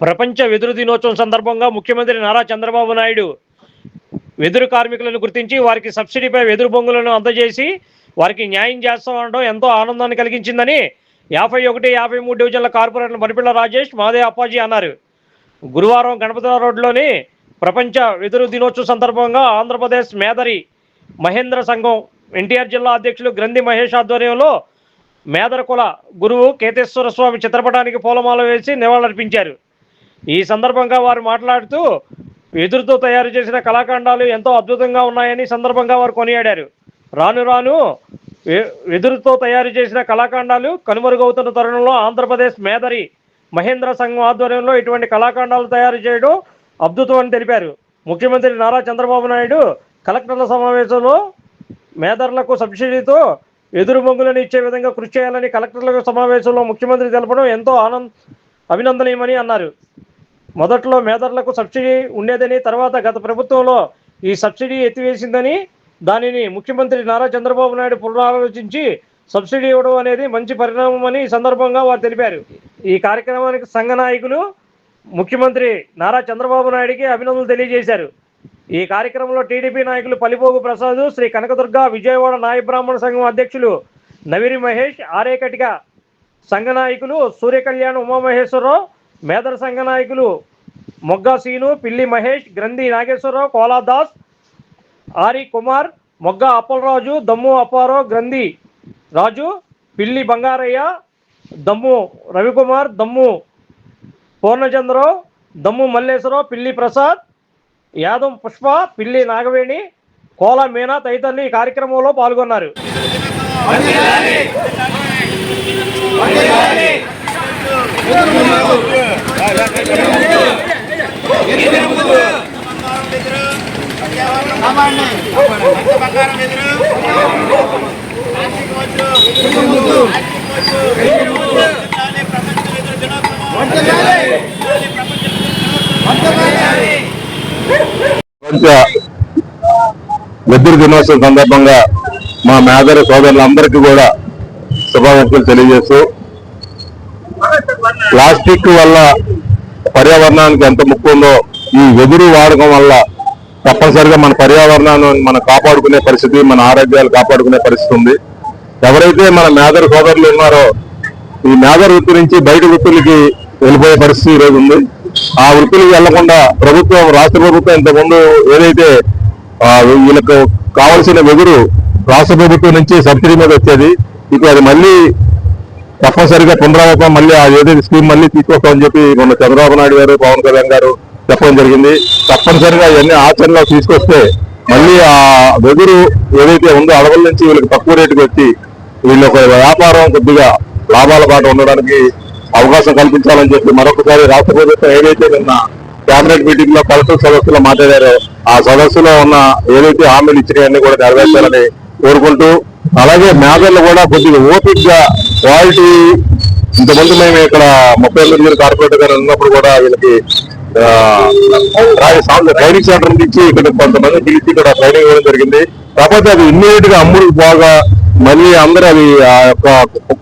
ప్రపంచ వెదురు దినోత్సవం సందర్భంగా ముఖ్యమంత్రి నారా చంద్రబాబు నాయుడు వెదురు కార్మికులను గుర్తించి వారికి సబ్సిడీపై వెదురు బొంగులను అందజేసి వారికి న్యాయం చేస్తామనడం ఎంతో ఆనందాన్ని కలిగించిందని యాభై ఒకటి యాభై మూడు డివిజన్ల కార్పొరేటర్ మరిపిల్ల రాజేష్ మాదే అప్పాజీ అన్నారు. గురువారం గణపతి రోడ్లోని ప్రపంచ వెదురు దినోత్సవం సందర్భంగా ఆంధ్రప్రదేశ్ మేదరి మహేంద్ర సంఘం ఎన్టీఆర్ జిల్లా అధ్యక్షులు గ్రంథి మహేష్ ఆధ్వర్యంలో మేదర కుల గురువు కేతేశ్వర స్వామి చిత్రపటానికి పూలమాల వేసి నివాళులర్పించారు. ఈ సందర్భంగా వారు మాట్లాడుతూ వెదురుతో తయారు చేసిన కళాఖండాలు ఎంతో అద్భుతంగా ఉన్నాయని సందర్భంగా వారు కొనియాడారు. రాను రాను ఎదురుతో వెదురుతో తయారు చేసిన కళాఖండాలు కనుమరుగవుతున్న తరుణంలో ఆంధ్రప్రదేశ్ మేదరి మహేంద్ర సంఘం ఆధ్వర్యంలో ఇటువంటి కళాఖండాలు తయారు చేయడం అద్భుతం అని తెలిపారు. ముఖ్యమంత్రి నారా చంద్రబాబు నాయుడు కలెక్టర్ల సమావేశంలో మేదర్లకు సబ్సిడీతో ఎదురు బొంగులను ఇచ్చే విధంగా కృషి చేయాలని కలెక్టర్ల సమావేశంలో ముఖ్యమంత్రి తెలపడం ఎంతో ఆనంద అభినందనీయమని అన్నారు. మొదట్లో మేదర్లకు సబ్సిడీ ఉండేదని తర్వాత గత ప్రభుత్వంలో ఈ సబ్సిడీ ఎత్తివేసిందని దానిని ముఖ్యమంత్రి నారా చంద్రబాబు నాయుడు పునరాలోచించి సబ్సిడీ ఇవ్వడం అనేది మంచి పరిణామమని ఈ సందర్భంగా వారు తెలిపారు. ఈ కార్యక్రమానికి సంఘ నాయకులు ముఖ్యమంత్రి నారా చంద్రబాబు నాయుడికి అభినందనలు తెలియజేశారు. ఈ కార్యక్రమంలో టీడీపీ నాయకులు పలిపోగు ప్రసాద్ శ్రీ కనకదుర్గ విజయవాడ నాయ బ్రాహ్మణ సంఘం అధ్యక్షులు నవిరి మహేష్ ఆరేకటిక సంఘ నాయకులు సూర్యకళ్యాణ్ ఉమామహేశ్వరరావు మేదర సంఘ నాయకులు మొగ్గా సీను పిల్లి మహేష్ గ్రంథి నాగేశ్వరరావు కోలాదాస్ ఆరి కుమార్ మొగ్గ అప్పలరాజు దమ్ము అప్పారావు గ్రంథి రాజు పిల్లి బంగారయ్య దమ్ము రవికుమార్ దమ్ము పూర్ణచంద్రరావు దమ్ము మల్లేశ్వరరావు పిల్లి ప్రసాద్ యాదం పుష్ప పిల్లి నాగవేణి కోల మీనా తదితరులు ఈ కార్యక్రమంలో పాల్గొన్నారు. బంగారం దినోత్సవం వెదురు దినోత్సవం సందర్భంగా మా మేదర సోదరులందరికీ కూడా శుభాకాంక్షలు తెలియజేస్తూ ప్లాస్టిక్ వల్ల పర్యావరణానికి ఎంత ముఖ్య ఉందో ఈ వెదురు వాడకం వల్ల తప్పనిసరిగా మన పర్యావరణాన్ని మనం కాపాడుకునే పరిస్థితి మన ఆరోగ్యాలు కాపాడుకునే పరిస్థితి ఉంది. ఎవరైతే మన మేదర్ సోదరులు ఉన్నారో ఈ మేదర్ వృత్తి నుంచి బయట వృత్తులకి వెళ్ళిపోయే పరిస్థితి ఈరోజు ఉంది. ఆ వృత్తులకు వెళ్ళకుండా ప్రభుత్వం రాష్ట్ర ప్రభుత్వం ఇంతకుముందు ఏదైతే వీళ్ళకు కావాల్సిన వెదురు రాష్ట్ర ప్రభుత్వం నుంచి సబ్సిడీ మీద వచ్చేది ఇప్పుడు అది మళ్ళీ తప్పనిసరిగా పునరావృతం మళ్ళీ ఆ ఏదైతే స్కీమ్ మళ్ళీ తీసుకొస్తామని చెప్పి మొన్న చంద్రబాబు నాయుడు గారు పవన్ కళ్యాణ్ గారు చెప్పడం జరిగింది. తప్పనిసరిగా ఇవన్నీ ఆచరణలో తీసుకొస్తే మళ్ళీ ఆ వెదురు ఏదైతే ఉందో అడవుల నుంచి వీళ్ళకి తక్కువ రేటుకి వచ్చి వీళ్ళ ఒక వ్యాపారం కొద్దిగా లాభాల పాట ఉండడానికి అవకాశం కల్పించాలని చెప్పి మరొకసారి రాష్ట్ర ప్రభుత్వం ఏదైతే నిన్న కేబినెట్ మీటింగ్లో కలెక్టర్ సదస్సులో మాట్లాడారో ఆ సదస్సులో ఉన్న ఏదైతే హామీలు ఇచ్చినాయన్నీ కూడా నెరవేర్చాలని కోరుకుంటూ అలాగే మేదర్లు కూడా కొద్దిగా ఓపిక్గా క్వాలిటీ ఇంతమంది మేము ఇక్కడ ముప్పై ఎనిమిది మంది కార్పొరేటర్ గారు ఉన్నప్పుడు కూడా వీళ్ళకి ట్రైనింగ్ సెంటర్ నుంచి ఇక్కడ కొంతమంది పిలిచి ఇక్కడ ట్రైనింగ్ ఇవ్వడం జరిగింది. కాకపోతే అది ఇమ్మీడియట్గా అమ్ముడు బాగా మళ్ళీ అందరూ అవి ఆ యొక్క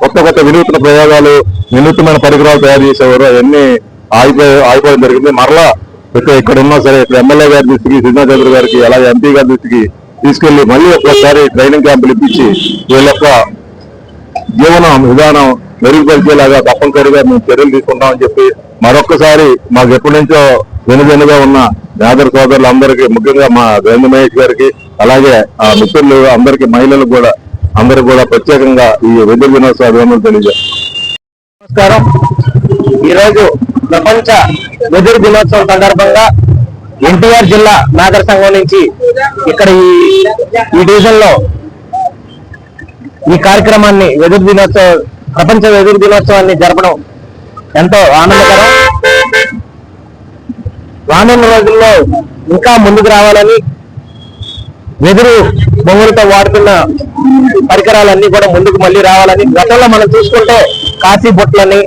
కొత్త కొత్త వినూత్న ప్రయోగాలు వినూత్నమైన పరికరాలు తయారు చేసేవారు అవన్నీ ఆగిపోయి ఆగిపోవడం జరిగింది. మరలా ఇక్కడ ఇక్కడ ఉన్నా సరే ఇక్కడ ఎమ్మెల్యే గారి దృష్టికి సిద్ధా చంద్ర గారికి అలాగే ఎంపీ గారి దృష్టికి తీసుకెళ్ళి మళ్ళీ ఒకసారి ట్రైనింగ్ క్యాంపులు ఇప్పించి వీళ్ళ యొక్క జీవనం విధానం మెరుగుపరిచేలాగా తప్పనిసరిగా మేము చర్యలు తీసుకుంటామని చెప్పి మరొక్కసారి మాకు ఎప్పటి నుంచో వెనువెనుగా ఉన్న నాదర్ సోదరులందరికీ ముఖ్యంగా మా వేంద్ర మహేష్ గారికి అలాగే ఆ మిత్రులు అందరికీ మహిళలకు కూడా అందరికి కూడా ప్రత్యేకంగా ఈ వెదురు దినోత్సవ అభినందనలు తెలియజేస్తాం. నమస్కారం. ఈరోజు ప్రపంచ వెదురు దినోత్సవం సందర్భంగా ఎన్టీఆర్ జిల్లా నాగర సంఘం నుంచి ఇక్కడ ఈ ఈ డివిజన్లో ఈ కార్యక్రమాన్ని వెదురు దినోత్సవం ప్రపంచ వెదురు దినోత్సవాన్ని జరపడం ఎంతో ఆనందకరం. రానున్న రోజుల్లో ఇంకా ముందుకు రావాలని వెదురు బొంగులతో వాడుతున్న పరికరాలన్నీ కూడా ముందుకు మళ్ళీ రావాలని గతంలో మనం చూసుకుంటే కాశీ బుట్టలని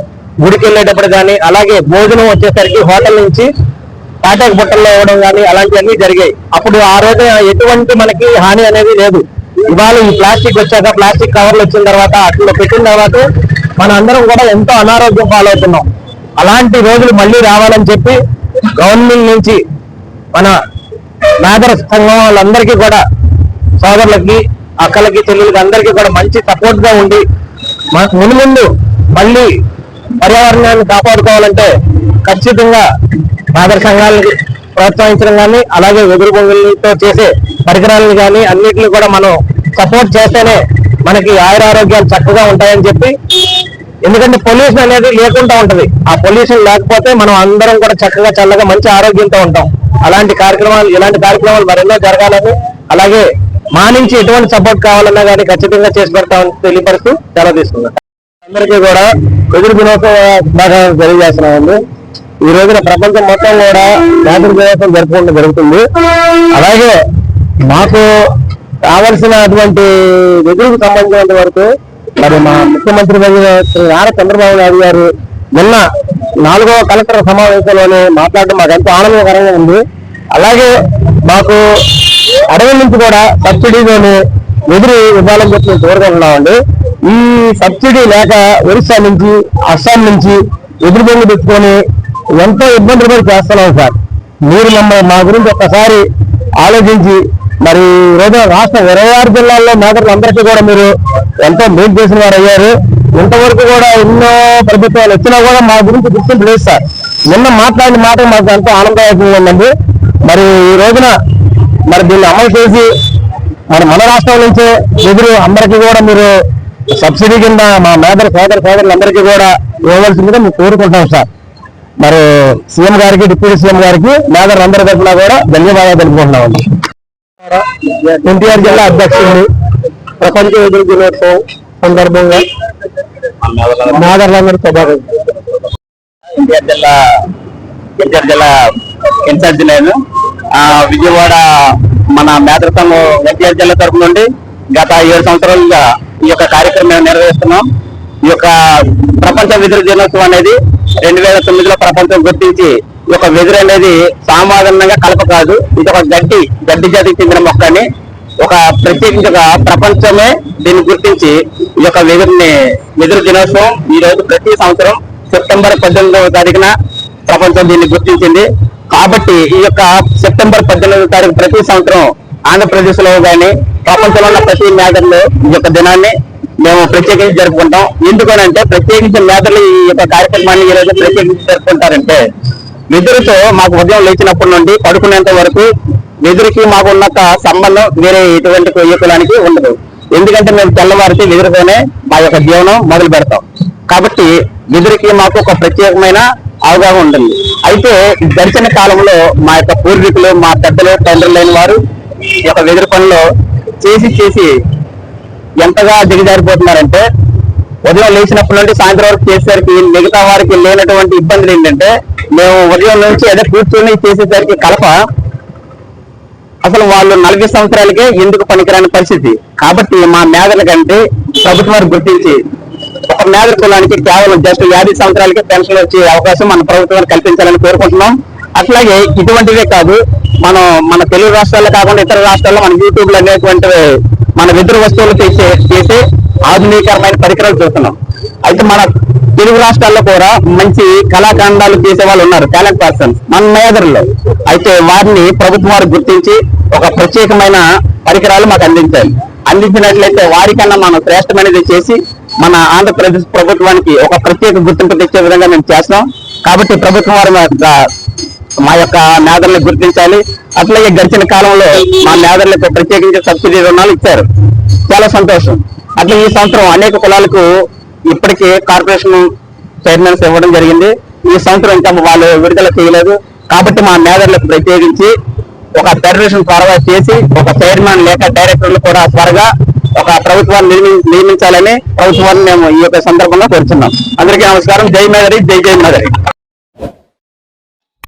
గుడికి వెళ్ళేటప్పుడు కానీ అలాగే భోజనం వచ్చేసరికి హోటల్ నుంచి తాటాకు బుట్టల్లో ఇవ్వడం కానీ అలాంటివన్నీ జరిగాయి. అప్పుడు ఆ రోజు ఎటువంటి మనకి హాని అనేది లేదు. ఇవాళ ఈ ప్లాస్టిక్ వచ్చాక ప్లాస్టిక్ కవర్లు వచ్చిన తర్వాత అట్లా పెట్టిన తర్వాత మన అందరం కూడా ఎంతో అనారోగ్యం పాలవుతున్నాం. అలాంటి రోజులు మళ్ళీ రావాలని చెప్పి గవర్నమెంట్ నుంచి మన నాగర సంఘం వాళ్ళందరికీ కూడా సోదరులకి అక్కలకి చెల్లెలకి అందరికీ కూడా మంచి సపోర్ట్గా ఉండి ముందు మునుముందు మళ్ళీ పర్యావరణాన్ని కాపాడుకోవాలంటే ఖచ్చితంగా నాగర సంఘాలకి ప్రోత్సహించడం కానీ అలాగే వెదురు బొంగులతో చేసే పరికరాలను కానీ అన్నిటిని కూడా మనం సపోర్ట్ చేస్తేనే మనకి ఆయుర ఆరోగ్యాలు చక్కగా ఉంటాయని చెప్పి. ఎందుకంటే పొల్యూషన్ అనేది లేకుండా ఉంటుంది. ఆ పొల్యూషన్ లేకపోతే మనం అందరం కూడా చక్కగా చల్లగా మంచి ఆరోగ్యంతో ఉంటాం. అలాంటి కార్యక్రమాలు ఇలాంటి కార్యక్రమాలు మరెన్నో జరగాలని అలాగే మా నుంచి ఎటువంటి సపోర్ట్ కావాలన్నా కానీ ఖచ్చితంగా చేసి పెడతామని తెలియపరుస్తూ సెలవు తీసుకున్నాం అందరికీ కూడా ఎదురు దినోత్సవ శుభాకాంక్షలు తెలియజేస్తున్నామండి. ఈ రోజున ప్రపంచం మొత్తం కూడా జాతర దినోత్సవం జరుపుకోవడం జరుగుతుంది. అలాగే మాకు కావలసినటువంటి వెదురుకు సంబంధించినంత వరకు మరి మా ముఖ్యమంత్రి శ్రీ నారా చంద్రబాబు నాయుడు గారు నిన్న నాలుగవ కలెక్టర్ సమావేశంలోనే మాట్లాడడం మాకు ఎంతో ఆనందకరంగా ఉంది. అలాగే మాకు అడవి నుంచి కూడా సబ్సిడీలోని వెదురు ఇవ్వాలని చెప్పి మేము ఉన్నామండి ఈ సబ్సిడీ లేక ఒరిస్సా నుంచి అస్సాం నుంచి ఎదురు బొంగు తెచ్చుకొని ఎంతో ఇబ్బందులు పడి చేస్తున్నాం సార్. మీరు మమ్మల్ని మా గురించి ఒక్కసారి ఆలోచించి మరి ఈ రాష్ట్ర ఇరవై ఆరు జిల్లాల్లో మేకర్లందరికీ కూడా మీరు ఎంతో మేలు చేసిన వారు అయ్యారు. ఇంతవరకు కూడా ఎన్నో ప్రభుత్వాలు వచ్చినా కూడా మా గురించి గుర్తింపు లేదు సార్. నిన్న మాట్లాడిన మాట మాకు ఎంతో ఆనందదాయకంగా ఉందండి. మరి ఈ రోజున మరి దీన్ని అమలు చేసి మరి మన రాష్ట్రం నుంచే ఎదురు అందరికీ కూడా మీరు సబ్సిడీ కింద మా మేదర సోదర సోదరులందరికీ కూడా ఇవ్వవలసిందిగా మేము కోరుకుంటాం సార్. మరి సీఎం గారికి డిప్యూటీ సీఎం గారికి మేదర్ అందరి తరఫున కూడా ధన్యవాదాలు తెలుపుకుంటున్నామండి. ఎన్టీఆర్ జిల్లా అధ్యక్షుడు ప్రపంచ ఎదురు దినోత్సవం సందర్భంగా మేదర్లందరూ శుభాకాంక్షలు. ఎన్టీఆర్ జిల్లా ఎన్టీఆర్ జిల్లా ఇన్ఛార్జ్ నేను. ఆ, విజయవాడ మన మేదర సంఘం ఎన్టీఆర్ జిల్లా తరఫు నుండి గత ఏడు సంవత్సరాలుగా ఈ యొక్క కార్యక్రమం నిర్వహిస్తున్నాం. ఈ యొక్క ప్రపంచ విద్యుత్ దినోత్సవం అనేది రెండు వేల తొమ్మిదిలో ప్రపంచం గుర్తించి ఈ యొక్క వెదురు అనేది సామాధానంగా కలప కాదు. ఇది ఒక గడ్డి గడ్డి జాతికి చెందిన మొక్క అని ఒక ప్రత్యేకించి ఒక ప్రపంచమే దీన్ని గుర్తించి ఈ యొక్క వెదురుని వెదురు దినోత్సవం ఈ రోజు ప్రతి సంవత్సరం సెప్టెంబర్ పద్దెనిమిదవ తారీఖున ప్రపంచం దీన్ని గుర్తించింది. కాబట్టి ఈ యొక్క సెప్టెంబర్ పద్దెనిమిదవ తారీఖు ప్రతి సంవత్సరం ఆంధ్రప్రదేశ్లో గాని ప్రపంచంలో ఉన్న ప్రతి మేధర్లు ఈ యొక్క దినాన్ని మేము ప్రత్యేకించి జరుపుకుంటాం. ఎందుకనంటే ప్రత్యేకించి మేధర్లు ఈ యొక్క కార్యక్రమాన్ని ఈరోజు ప్రత్యేకించి జరుపుకుంటారంటే వెదురుతో మాకు ఉదయం లేచినప్పటి నుండి పడుకునేంత వరకు వెదురుకి మాకు ఉన్నంత సంబంధం వేరే ఎటువంటి కొయ్యకులానికి ఉండదు. ఎందుకంటే మేము తెల్లవారికి వెదురుతోనే మా యొక్క జీవనం మొదలు పెడతాం. కాబట్టి వెదురుకి మాకు ఒక ప్రత్యేకమైన అవగాహన ఉంటుంది. అయితే గడిచిన కాలంలో మా యొక్క పూర్వీకులు మా పెద్దలు తండ్రులు లేని వారు ఈ యొక్క వెదురు పనిలో చేసి చేసి ఎంతగా దిగజారిపోతున్నారంటే ఉదయం లేచినప్పటి నుండి సాయంత్రం వరకు చేసేసరికి మిగతా వారికి లేనటువంటి ఇబ్బందులు ఏంటంటే మేము ఉదయం నుంచి అదే కూర్చొని చేసేసరికి కలప అసలు వాళ్ళు నలభై సంవత్సరాలకే ఎందుకు పనికిరాని పరిస్థితి. కాబట్టి మా మేధల కంటే ప్రభుత్వం వారు గుర్తించి ఒక మేధల కులానికి కేవలం జస్ట్ యాభై సంవత్సరాలకే పెన్షన్ వచ్చే అవకాశం మన ప్రభుత్వాన్ని కల్పించాలని కోరుకుంటున్నాం. అట్లాగే ఇటువంటివే కాదు మనం మన తెలుగు రాష్ట్రాల్లో కాకుండా ఇతర రాష్ట్రాల్లో మన యూట్యూబ్లో అనేటువంటి మన వెదురు వస్తువులు చేసే చేసే ఆధునీకరమైన పరికరాలు చూస్తున్నాం. అయితే మన తెలుగు రాష్ట్రాల్లో కూడా మంచి కళాఖండాలు చేసే వాళ్ళు ఉన్నారు టాలెంట్ పర్సన్స్ మన మేదరులో. అయితే వారిని ప్రభుత్వం వారు గుర్తించి ఒక ప్రత్యేకమైన పరికరాలు మాకు అందించాలి అందించినట్లయితే వారికన్నా మనం శ్రేష్టమైనది చేసి మన ఆంధ్రప్రదేశ్ ప్రభుత్వానికి ఒక ప్రత్యేక గుర్తింపు తెచ్చే విధంగా మేము చేస్తున్నాం. కాబట్టి ప్రభుత్వం వారు మా యొక్క మా యొక్క మేదర్ని గుర్తించాలి. అట్లాగే గడిచిన కాలంలో మా మేదర్లకు ప్రత్యేకించి సబ్సిడీ రుణాలు ఇచ్చారు. చాలా సంతోషం. అట్లా ఈ సంవత్సరం అనేక కులాలకు ఇప్పటికే కార్పొరేషన్ చైర్మన్స్ ఇవ్వడం జరిగింది. ఈ సంవత్సరం ఇంకా వాళ్ళు విడుదల చేయలేదు. కాబట్టి మా మేదర్లకు ప్రత్యేకించి ఒక ఫెడరేషన్ త్వరగా చేసి ఒక చైర్మన్ లేక డైరెక్టర్లు కూడా త్వరగా ఒక ప్రభుత్వాన్ని నియమించాలని ప్రభుత్వాన్ని మేము ఈ యొక్క సందర్భంగా కోరుతున్నాం అందరికీ నమస్కారం. జై మేదరి జై జై మేదరి